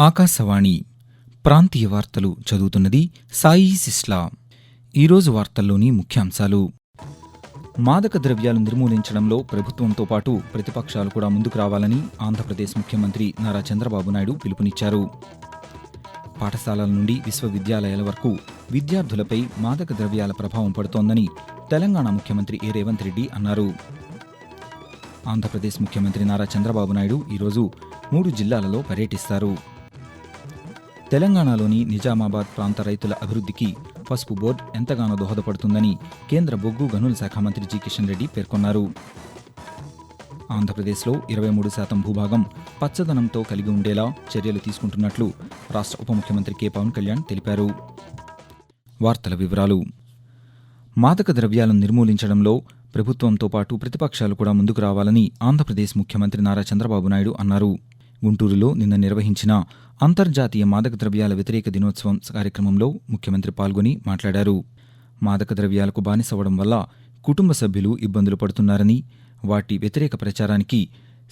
ఆకాశవాణి ప్రాంతీయ వార్తలు చదువుతున్నది సాయి సిస్లా. ఈరోజు వార్తల్లోని ముఖ్యాంశాలు. మాదక ద్రవ్యాలు నిర్మూలించడంలో ప్రభుత్వంతో పాటు ప్రతిపక్షాలు కూడా ముందుకు రావాలని ఆంధ్రప్రదేశ్ ముఖ్యమంత్రి నారా చంద్రబాబు నాయుడు పిలుపునిచ్చారు. పాఠశాలల నుండి విశ్వవిద్యాలయాల వరకు విద్యార్థులపై మాదక ద్రవ్యాల ప్రభావం పడుతోందని తెలంగాణ ముఖ్యమంత్రి ఏ. రేవంత్ రెడ్డి అన్నారు. ఆంధ్రప్రదేశ్ ముఖ్యమంత్రి నారా చంద్రబాబు నాయుడు ఈరోజు మూడు జిల్లాలలో పర్యటిస్తారు. తెలంగాణలోని నిజామాబాద్ ప్రాంత రైతుల అభివృద్ధికి పసుపు బోర్డు ఎంతగానో దోహదపడుతుందని కేంద్ర బొగ్గు గనుల శాఖ మంత్రి జి. కిషన్ రెడ్డి పేర్కొన్నారు. ఆంధ్రప్రదేశ్లో ఇరవై మూడు శాతం భూభాగం పచ్చదనంతో కలిగి ఉండేలా చర్యలు తీసుకుంటున్నట్లు రాష్ట్ర ఉప ముఖ్యమంత్రి కె. పవన్ కళ్యాణ్ తెలిపారు. వార్తల వివరాలు. మాదక ద్రవ్యాలను నిర్మూలించడంలో ప్రభుత్వంతో పాటు ప్రతిపక్షాలు కూడా ముందుకు రావాలని ఆంధ్రప్రదేశ్ ముఖ్యమంత్రి నారా చంద్రబాబు నాయుడు అన్నారు. గుంటూరులో నిన్న నిర్వహించిన అంతర్జాతీయ మాదక ద్రవ్యాల వ్యతిరేక దినోత్సవం కార్యక్రమంలో ముఖ్యమంత్రి పాల్గొని మాట్లాడారు. మాదక ద్రవ్యాలకు బానిసవడం వల్ల కుటుంబ సభ్యులు ఇబ్బందులు పడుతున్నారని వాటి వ్యతిరేక ప్రచారానికి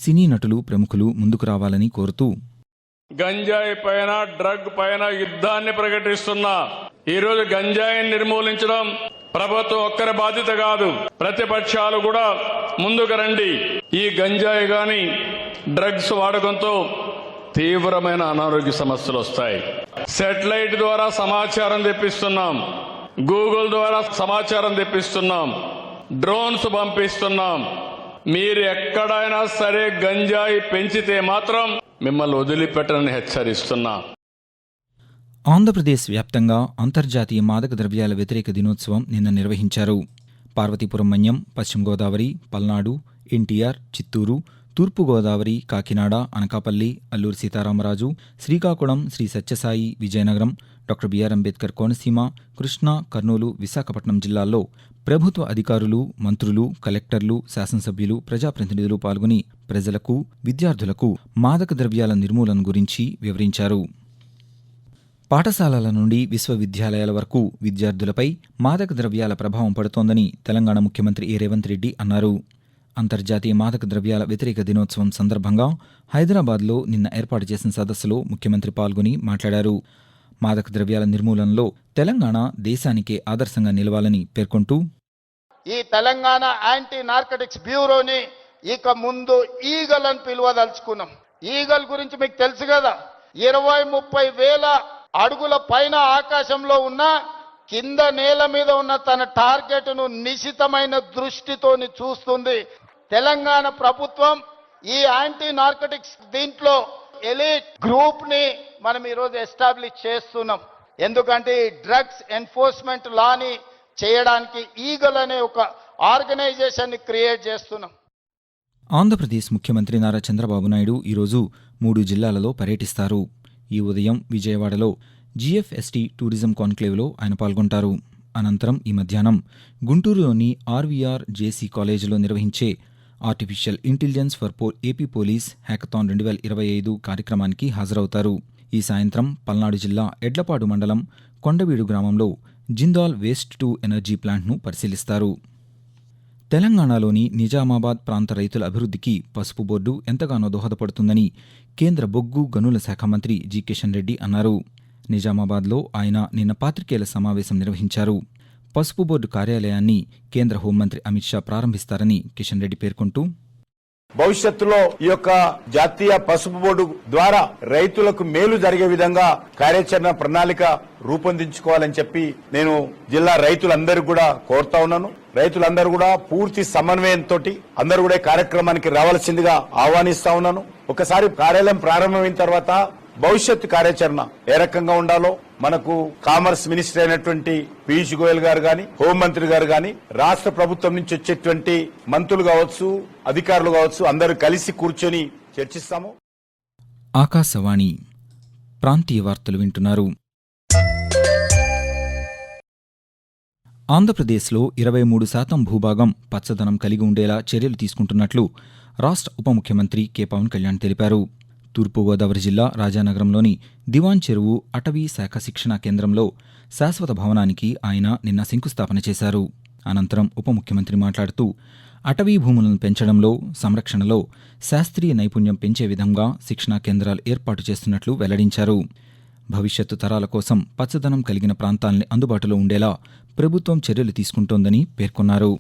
సినీ నటులు ప్రముఖులు ముందుకు రావాలని కోరుతూ గంజాయి పైన డ్రగ్ పైన యుద్ధాన్ని ప్రకటిస్తున్నా ఈరోజు గంజాయిని నిర్మూలించడం ప్రభుత్వం ఒక్కరి బాధ్యత కాదు. ప్రతిపక్షాలు కూడా ముందుకు రండి. ఈ గంజాయి గాని డ్రగ్స్ వాడకంతో తీవ్రమైన అనారోగ్య సమస్యలు వస్తాయి. సెటిలైట్ ద్వారా సమాచారం తెప్పిస్తున్నాం. గూగుల్ ద్వారా సమాచారం తెప్పిస్తున్నాం. డ్రోన్స్ పంపిస్తున్నాం. మీరు ఎక్కడైనా సరే గంజాయి పెంచితే మాత్రం మిమ్మల్ని వదిలిపెట్టనని హెచ్చరిస్తున్నా. ఆంధ్రప్రదేశ్ వ్యాప్తంగా అంతర్జాతీయ మాదక ద్రవ్యాల వ్యతిరేక దినోత్సవం నిన్న నిర్వహించారు. Parvathipuram Manyam Paschima Godavari Palnadu NTR Chittoor Thurpu Godavari Kakinada Anakapalli Alluri Sitaramaraju Srikakulam Sri Sathya Sai Vizianagaram doctor B R Ambedkar Konaseema Krishna Kurnool Visakhapatnam జిల్లాల్లో ప్రభుత్వ అధికారులు మంత్రులు కలెక్టర్లు శాసనసభ్యులు ప్రజాప్రతినిధులు పాల్గొని ప్రజలకు విద్యార్థులకు మాదక ద్రవ్యాల నిర్మూలన గురించి వివరించారు. పాఠశాలల నుండి విశ్వవిద్యాలయాల వరకు విద్యార్థులపై మాదక ద్రవ్యాల ప్రభావం పడుతోందని తెలంగాణ ముఖ్యమంత్రి ఏ రేవంత్ రెడ్డి అన్నారు. అంతర్జాతీయ మాదక ద్రవ్యాల వ్యతిరేక దినోత్సవం సందర్భంగా హైదరాబాద్లో నిన్న ఏర్పాటు చేసిన సదస్సులో ముఖ్యమంత్రి పాల్గొని మాట్లాడారు. మాదక ద్రవ్యాల నిర్మూలనలో తెలంగాణ దేశానికే ఆదర్శంగా నిలవాలని పేర్కొంటూ ఈ తెలంగాణ యాంటీ నార్కటిక్స్ బ్యూరోని ఇక ముందు ఈగల్ అని పిలువదలుచుకున్నాం. ఈగల్ గురించి మీకు తెలుసు కదా ఇరవై ముప్పై వేల అడుగుల పైన ఆకాశంలో ఉన్న కింద నేల మీద ఉన్న తన టార్గెట్ను నిశితమైన దృష్టితోని చూస్తుంది తెలంగాణ ప్రభుత్వం ఈ యాంటీ నార్కటిక్స్ దీంట్లో ఎలిట్ గ్రూప్ని మనం ఈరోజు ఎస్టాబ్లిష్ చేస్తున్నాం. ఎందుకంటే ఈ డ్రగ్స్ ఎన్ఫోర్స్మెంట్ లాని చేయడానికి ఈగల్ అనే ఒక ఆర్గనైజేషన్ని క్రియేట్ చేస్తున్నాం. ఆంధ్రప్రదేశ్ ముఖ్యమంత్రి నారా చంద్రబాబు నాయుడు ఈరోజు మూడు జిల్లాలలో పర్యటిస్తారు. ఈ ఉదయం విజయవాడలో జీఎఫ్ఎస్టీ టూరిజం కాన్క్లేవ్లో ఆయన పాల్గొంటారు. అనంతరం ఈ మధ్యాహ్నం గుంటూరులోని ఆర్వీఆర్ జేసీ కాలేజీలో నిర్వహించే ఆర్టిఫిషియల్ ఇంటెలిజెన్స్ ఫర్ పో ఏపీ పోలీస్ హ్యాకథాన్ రెండు వేల ఇరవై ఐదు కార్యక్రమానికి హాజరవుతారు. ఈ సాయంత్రం పల్నాడు జిల్లా ఎడ్లపాడు మండలం కొండవీడు గ్రామంలో జిందాల్ వేస్ట్ టు ఎనర్జీ ప్లాంట్ను పరిశీలిస్తారు. తెలంగాణలోని నిజామాబాద్ ప్రాంత రైతుల అభివృద్ధికి పసుపు బోర్డు ఎంతగానో దోహదపడుతుందని కేంద్ర బొగ్గు గనుల శాఖ మంత్రి జి కిషన్ రెడ్డి అన్నారు. నిజామాబాద్లో ఆయన నిన్న పాత్రికేయుల సమావేశం నిర్వహించారు. పసుపు బోర్డు కార్యాలయాన్ని కేంద్ర హోంమంత్రి అమిత్ షా ప్రారంభిస్తారని కిషన్ రెడ్డి పేర్కొంటూ భవిష్యత్తులో ఈ యొక్క జాతీయ పసుపు బోర్డు ద్వారా రైతులకు మేలు జరిగే విధంగా కార్యాచరణ ప్రణాళిక రూపొందించుకోవాలని చెప్పి నేను జిల్లా రైతులందరూ కూడా కోరుతా ఉన్నాను. రైతులందరూ కూడా పూర్తి సమన్వయంతో అందరూ కూడా కార్యక్రమానికి రావాల్సిందిగా ఆహ్వానిస్తా ఉన్నాను. ఒకసారి కార్యాలయం ప్రారంభమైన తర్వాత భవిష్యత్ కార్యాచరణ ఏ రకంగా ఉండాలో మనకు కామర్స్ మినిస్టర్ అయినటువంటి పీయూష్ గోయల్ గారు గాని హోంమంత్రి గారు గాని రాష్ట్ర ప్రభుత్వం నుంచి వచ్చేటువంటి మంత్రులు కావచ్చు అధికారులు కావచ్చు అందరూ కలిసి కూర్చొని చర్చిస్తాము. ఆకాశవాణి ప్రాంతీయ వార్తలు వింటున్నారు. ఆంధ్రప్రదేశ్లో ఇరవై మూడు శాతం భూభాగం పచ్చదనం కలిగి ఉండేలా చర్యలు తీసుకుంటున్నట్లు రాష్ట్ర ఉప ముఖ్యమంత్రి కె. పవన్ కళ్యాణ్ తెలిపారు. తూర్పుగోదావరి జిల్లా రాజానగరంలోని దివాన్ చెరువు అటవీ శాఖ శిక్షణా కేంద్రంలో శాశ్వత భవనానికి ఆయన నిన్న శంకుస్థాపన చేశారు. అనంతరం ఉప ముఖ్యమంత్రి మాట్లాడుతూ అటవీ భూములను పెంచడంలో సంరక్షణలో శాస్త్రీయ నైపుణ్యం పెంచే విధంగా శిక్షణా కేంద్రాలు ఏర్పాటు చేస్తున్నట్లు వెల్లడించారు. భవిష్యత్తు తరాల కోసం పచ్చదనం కలిగిన ప్రాంతాల్ని అందుబాటులో ఉండేలా ప్రభుత్వం చర్యలు తీసుకుంటోందని పేర్కొన్నారు.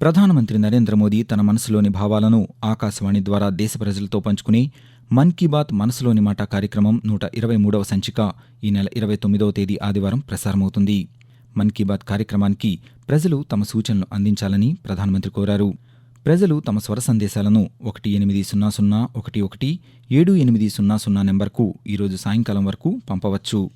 ప్రధానమంత్రి నరేంద్ర మోదీ తన మనసులోని భావాలను ఆకాశవాణి ద్వారా దేశ ప్రజలతో పంచుకుని మన్ కీ బాత్ మనసులోని మాట కార్యక్రమం నూట ఇరవై మూడవ సంచిక ఈ నెల ఇరవై తొమ్మిదవ తేదీ ఆదివారం ప్రసారమవుతుంది. మన్ కీ బాత్ కార్యక్రమానికి ప్రజలు తమ సూచనలు అందించాలని ప్రధానమంత్రి కోరారు. ప్రజలు తమ స్వర సందేశాలను ఒకటి ఎనిమిది సున్నా సున్నా ఒకటి ఒకటి ఏడు ఎనిమిది సున్నా సున్నా నెంబర్కు ఈరోజు సాయంకాలం వరకు పంపవచ్చు.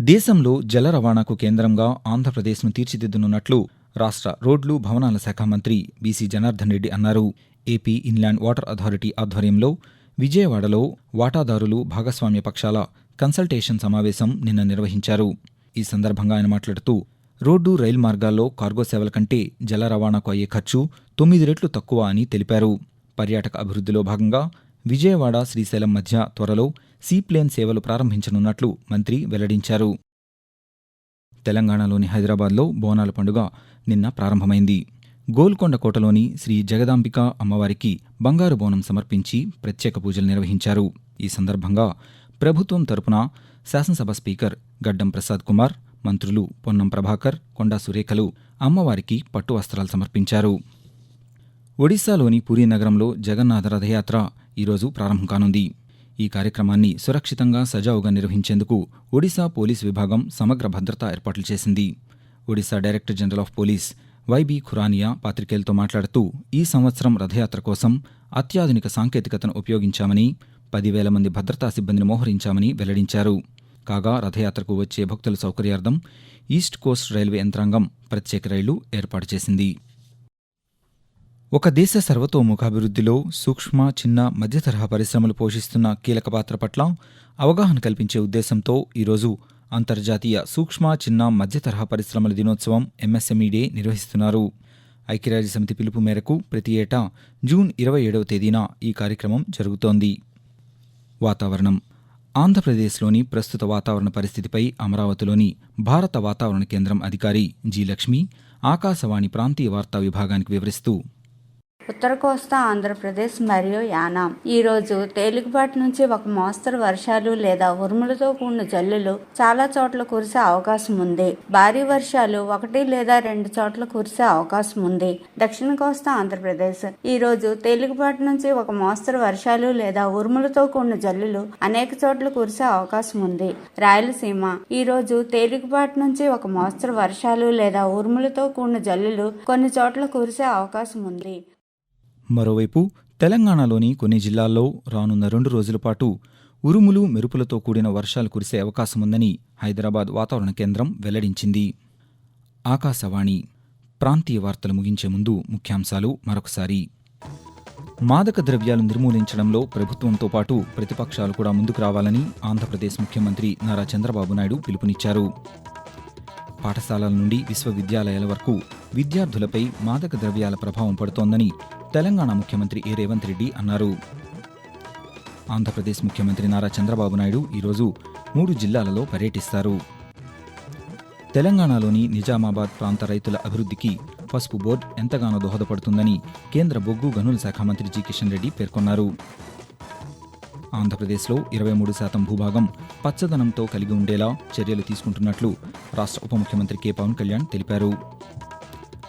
దేశంలో జల రవాణాకు కేంద్రంగా ఆంధ్రప్రదేశ్ను తీర్చిదిద్దనున్నట్లు రాష్ట్ర రోడ్లు భవనాల శాఖ మంత్రి బీసీ జనార్దన్ రెడ్డి అన్నారు. ఏపీ ఇన్లాండ్ వాటర్ అథారిటీ ఆధ్వర్యంలో విజయవాడలో వాటాదారులు భాగస్వామ్య పక్షాల కన్సల్టేషన్ సమావేశం నిన్న నిర్వహించారు. ఈ సందర్భంగా ఆయన మాట్లాడుతూ రోడ్డు రైలు మార్గాల్లో కార్గో సేవల కంటే జల రవాణాకు అయ్యే ఖర్చు తొమ్మిది రెట్లు తక్కువ అని తెలిపారు. పర్యాటక అభివృద్ధిలో భాగంగా విజయవాడ శ్రీశైలం మధ్య త్వరలో సీప్లేన్ సేవలు ప్రారంభించనున్నట్లు మంత్రి వెల్లడించారు. తెలంగాణలోని హైదరాబాద్లో బోనాల పండుగ నిన్న ప్రారంభమైంది. గోల్కొండ కోటలోని శ్రీ జగదాంబిక అమ్మవారికి బంగారు బోనం సమర్పించి ప్రత్యేక పూజలు నిర్వహించారు. ఈ సందర్భంగా ప్రభుత్వం తరపున శాసనసభ స్పీకర్ గడ్డం ప్రసాద్ కుమార్ మంత్రులు పొన్నం ప్రభాకర్ కొండా సురేఖలు అమ్మవారికి పట్టు వస్త్రాలు సమర్పించారు. ఒడిశాలోని పూరీ నగరంలో జగన్నాథ రథయాత్ర ఈరోజు ప్రారంభం కానుంది. ఈ కార్యక్రమాన్ని సురక్షితంగా సజావుగా నిర్వహించేందుకు ఒడిశా పోలీస్ విభాగం సమగ్ర భద్రతా ఏర్పాట్లు చేసింది. Odisha director general of police YB Khurania పాత్రికేయులతో మాట్లాడుతూ ఈ సంవత్సరం రథయాత్ర కోసం అత్యాధునిక సాంకేతికతను ఉపయోగించామని పదివేల మంది భద్రతా సిబ్బందిని మోహరించామని వెల్లడించారు. కాగా రథయాత్రకు వచ్చే భక్తుల సౌకర్యార్థం ఈస్ట్ కోస్ట్ రైల్వే యంత్రాంగం ప్రత్యేక రైళ్ళు ఏర్పాటు చేసింది. ఒక దేశ సర్వతోముఖాభివృద్ధిలో సూక్ష్మ చిన్న మధ్య తరహా పరిశ్రమలు పోషిస్తున్న కీలక పాత్ర పట్ల అవగాహన కల్పించే ఉద్దేశంతో ఈరోజు అంతర్జాతీయ సూక్ష్మ చిన్న మధ్య తరహా పరిశ్రమల దినోత్సవం ఎంఎస్ఎంఈ డే నిర్వహిస్తున్నారు. ఐక్యరాజ్య సమితి పిలుపు మేరకు ప్రతి ఏటా జూన్ ఇరవై ఏడవ తేదీన ఈ కార్యక్రమం జరుగుతోంది. వాతావరణం. ఆంధ్రప్రదేశ్లోని ప్రస్తుత వాతావరణ పరిస్థితిపై అమరావతిలోని భారత వాతావరణ కేంద్రం అధికారి జి లక్ష్మి ఆకాశవాణి ప్రాంతీయ వార్తా విభాగానికి వివరిస్తూ ఉత్తర కోస్తా ఆంధ్రప్రదేశ్ మరియు యానాం. ఈ రోజు తేలికపాటి నుంచి ఒక మోస్తరు వర్షాలు లేదా ఉరుములతో కూడిన జల్లులు చాలా చోట్ల కురిసే అవకాశం ఉంది. భారీ వర్షాలు ఒకటి లేదా రెండు చోట్ల కురిసే అవకాశం ఉంది. దక్షిణ కోస్తా ఆంధ్రప్రదేశ్. ఈరోజు తేలికపాటి నుంచి ఒక మోస్తరు వర్షాలు లేదా ఉరుములతో కూడిన జల్లులు అనేక చోట్ల కురిసే అవకాశం ఉంది. రాయలసీమ. ఈ రోజు తేలికపాటి నుంచి ఒక మోస్తరు వర్షాలు లేదా ఉరుములతో కూడిన జల్లులు కొన్ని చోట్ల కురిసే అవకాశం ఉంది. మరోవైపు తెలంగాణలోని కొన్ని జిల్లాల్లో రానున్న రెండు రోజుల పాటు ఉరుములు మెరుపులతో కూడిన వర్షాలు కురిసే అవకాశముందని హైదరాబాద్ వాతావరణ కేంద్రం వెల్లడించింది. ఆకాశవాణి ప్రాంతీయ వార్తలు ముగించే ముందు ముఖ్యాంశాలు మరొకసారి. మాదక ద్రవ్యాలు నిర్మూలించడంలో ప్రభుత్వంతో పాటు ప్రతిపక్షాలు కూడా ముందుకు రావాలని ఆంధ్రప్రదేశ్ ముఖ్యమంత్రి నారా చంద్రబాబు నాయుడు పిలుపునిచ్చారు. పాఠశాలల నుండి విశ్వవిద్యాలయాల వరకు విద్యార్థులపై మాదక ద్రవ్యాల ప్రభావం పడుతోందని తెలంగాణ ముఖ్యమంత్రి ఏ రేవంత్ రెడ్డి అన్నారు. ఆంధ్రప్రదేశ్ ముఖ్యమంత్రి నారా చంద్రబాబు నాయుడు ఈరోజు మూడు జిల్లాలలో పర్యటిస్తారు. తెలంగాణలోని నిజామాబాద్ ప్రాంత రైతుల అభివృద్ధికి పసుపు బోర్డు ఎంతగానో దోహదపడుతుందని కేంద్ర బొగ్గు గనుల శాఖ మంత్రి జి కిషన్ రెడ్డి పేర్కొన్నారు. ఆంధ్రప్రదేశ్లో ఇరవై మూడు శాతం భూభాగం పచ్చదనంతో కలిగి ఉండేలా చర్యలు తీసుకుంటున్నట్లు రాష్ట్ర ఉప ముఖ్యమంత్రి కె పవన్ కళ్యాణ్ తెలిపారు.